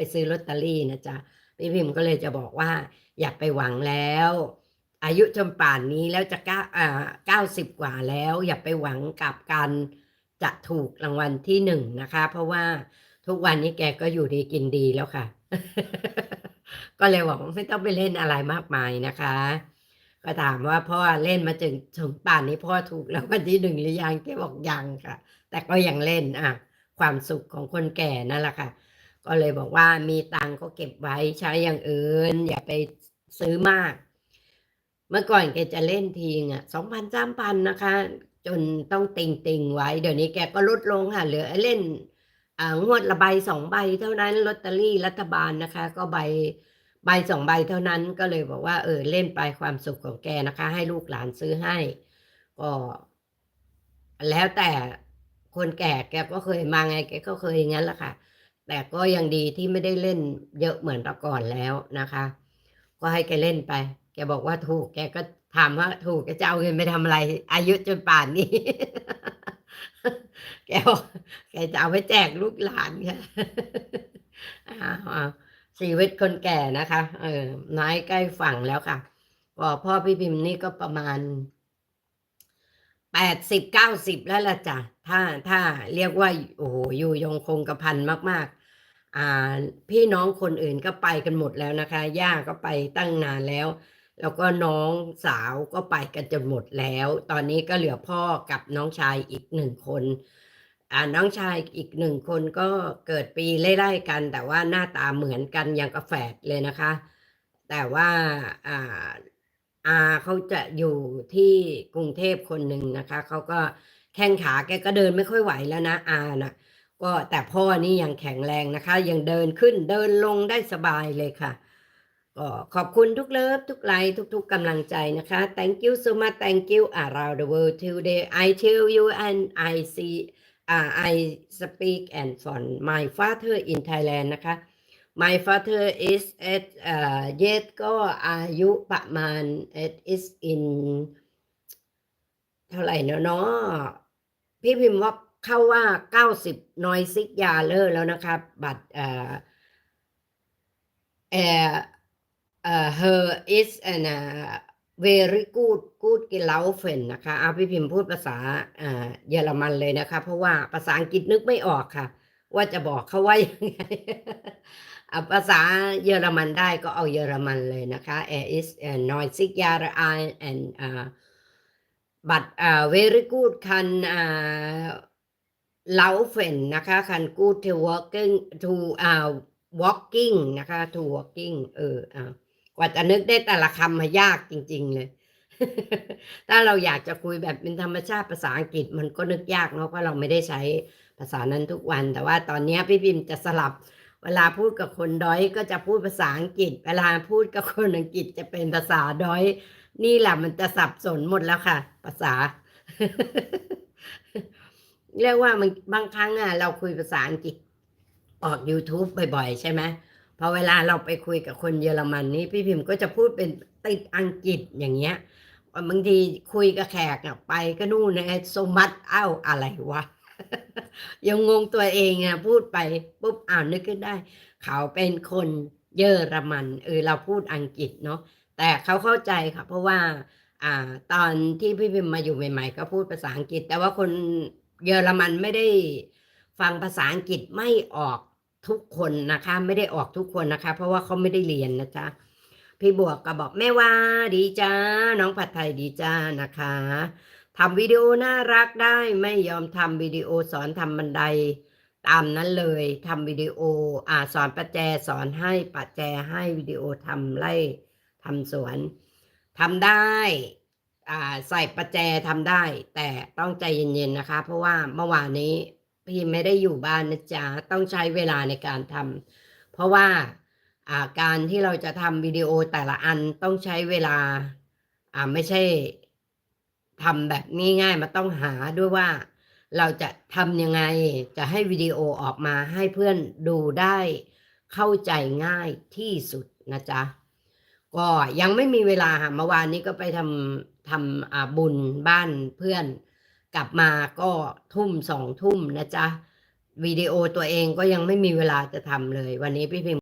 ไปซื้อลอตเตอรี่นะจ๊ะพี่พิมพ์ก็เลยจะบอกว่า อย่าไปหวังแล้ว อายุจนป่านนี้แล้วจะเก้าอ่าเก้าสิบกว่าแล้ว อย่าไปหวังกับการจะถูกรางวัลที่หนึ่งนะคะ เพราะว่าทุกวันนี้แกก็อยู่ดีกินดีแล้วค่ะ ก็เลยบอกไม่ต้องไปเล่นอะไรมากมายนะคะ ก็ถามว่าพ่อเล่นมาถึงถึงป่านนี้พ่อถูกแล้ววันที่หนึ่งหรือยังแกบอกยังค่ะ แต่ก็ยังเล่นอะความสุขของคนแก่นั่นแหละค่ะ ก็เลยบอกว่ามีตังค์ก็เก็บไว้ใช้อย่างอื่น อย่าไปซื้อมาก เมื่อก่อนแกจะเล่นทีงอะสองพันสามพันนะคะ จนต้องติงติงๆไว้ เดี๋ยวนี้แกก็ลดลงค่ะเหลือเล่นอ่างวดละใบสองใบเท่านั้นลอตเตอรี่รัฐบาลนะคะ ก็ใบใบสองใบเท่านั้นก็เลยบอกว่า เออเล่นไปความสุขของแกนะคะ ให้ลูกหลานซื้อให้ ก็แล้วแต่คนแก่แกก็เคยมาไงแกก็เคยอย่างนั้นแหละค่ะ แต่ก็ยังดีที่ไม่ได้เล่นเยอะเหมือนแต่ก่อนแล้วนะคะ ก็ให้แกเล่นไป แกบอกว่าถูก แกก็ถามว่าถูกแกจะเอาเงินไปทำอะไร อายุจนป่านนี้ แกบอกแกจะเอาไปแจกลูกหลานค่ะอาอาชีวิตคนแก่นะคะ เออน้อยใกล้ฝั่งแล้วค่ะก็พ่อพี่พิมพ์นี่ก็ประมาณแปดสิบเก้าสิบแล้วล่ะจ้ะ ถ้าถ้าเรียกว่า โอ้โห อยู่ยงคงกระพันมาก ๆ พี่น้องคนอื่นก็ไปกันหมดแล้วนะคะ ย่าก็ไปตั้งนานแล้ว แล้วก็น้องสาวก็ไปกันจนหมดแล้ว ตอนนี้ก็เหลือพ่อกับน้องชายอีกหนึ่งคนน้องชายอีกหนึ่งคนก็เกิดปีไล่ๆกัน แต่ว่าหน้าตาเหมือนกันย่างกระแฝดเลยนะคะ แต่ว่าอ่าอาเขาจะอยู่ที่กรุงเทพคนหนึ่งนะคะเขาก็แข้งขาแกก็เดินไม่ค่อยไหวแล้วนะอานะ ก็แต่พ่อนี่ยังแข็งแรงนะคะ ยังเดินขึ้นเดินลงได้สบายเลยค่ะก็ขอบคุณทุกเลิฟทุกไลค์ทุกๆกำลังใจนะคะ thank you so much thank you around the world today I tell you and I see uh, I speak and from my father in Thailand นะคะ my father is at uh, yet ก็อายุประมาณ it is in เท่าไหร่เนาะเนาะพี่พิมพ์ว่า เข้าว่าเก้าสิบนอยซิกยาเลอร์แล้วนะคะบัตรเอ่อเอ่อเอ่อ her is an uh, very good good g e l a u f e n นะคะอาพี่พิมพ์พูดภาษาเอ่อเยอรมันเลยนะคะ เพราะว่าภาษาอังกฤษนึกไม่ออกค่ะ ว่าจะบอกเขาว่ายังไงภาษาเยอรมันได้ก็เอาเยอรมันเลยนะคะ er is uh, 90 Jahre alt and uh, but uh, very good can uh, laufen นะคะ can good to walking to uh, walking นะคะ to walking เอออ่ากว่าจะนึกได้แต่ละคำมายากจริง ๆ เลย ถ้าเราอยากจะคุยแบบเป็นธรรมชาติภาษาอังกฤษมันก็นึกยากเนาะเพราะเราไม่ได้ใช้ภาษานั้นทุกวัน แต่ว่าตอนนี้พี่พิมพ์จะสลับเวลาพูดกับคนด้อยก็จะพูดภาษาอังกฤษ เวลาพูดกับคนอังกฤษจะเป็นภาษาด้อย นี่แหละมันจะสับสนหมดแล้วค่ะ ภาษา เรียกว่ามันบางครั้งอะเราคุยภาษาอังกฤษออก YouTube บ่อยๆ ใช่ไหมพอเวลาเราไปคุยกับคนเยอรมันนี่พี่พิมพ์ก็จะพูดเป็นติดอังกฤษอย่างเงี้ยบางทีคุยกับแขกอะไปก็นู่นนะสมัดเอ้าอะไรวะยังงงตัวเองอะพูดไปปุ๊บอ่านนึกขึ้นได้ เขาเป็นคนเยอรมันเออเราพูดอังกฤษเนาะแต่เขาเข้าใจค่ะ เพราะว่าอ่าตอนที่พี่พิมพ์มาอยู่ใหม่ ๆ ก็พูดภาษาอังกฤษ แต่ว่าคน เยอรมันไม่ได้ฟังภาษาอังกฤษไม่ออกทุกคนนะคะ ไม่ได้ออกทุกคนนะคะ เพราะว่าเขาไม่ได้เรียนนะจ๊ะพี่บวกก็บอกแม่ว่าดีจ้าน้องผัดไทยดีจ้านะคะทำวิดีโอน่ารักได้ไม่ยอมทำวิดีโอสอนทำบันไดตามนั้นเลยทำวิดีโออ่าสอนประแจสอนให้ประแจให้วิดีโอทำไร่ทำสวนทำได้ ใส่ประแจทำได้ แต่ต้องใจเย็นๆนะคะ เพราะว่าเมื่อวานนี้พี่ไม่ได้อยู่บ้านนะจ๊ะต้องใช้เวลาในการทำเพราะว่าอาการที่เราจะทำวิดีโอแต่ละอันต้องใช้เวลาอ่าไม่ใช่ทำแบบง่ายๆมันต้องหาด้วยว่าเราจะทำยังไงจะให้วิดีโอออกมาให้เพื่อนดูได้เข้าใจง่ายที่สุดนะจ๊ะ ก็ยังไม่มีเวลาค่ะเมื่อวานนี้ก็ไปทำทำบุญบ้านเพื่อน กลับมาก็ทุ่มสองทุ่มนะจ๊ะวิดีโอตัวเองก็ยังไม่มีเวลาจะทำเลย วันนี้พี่พิม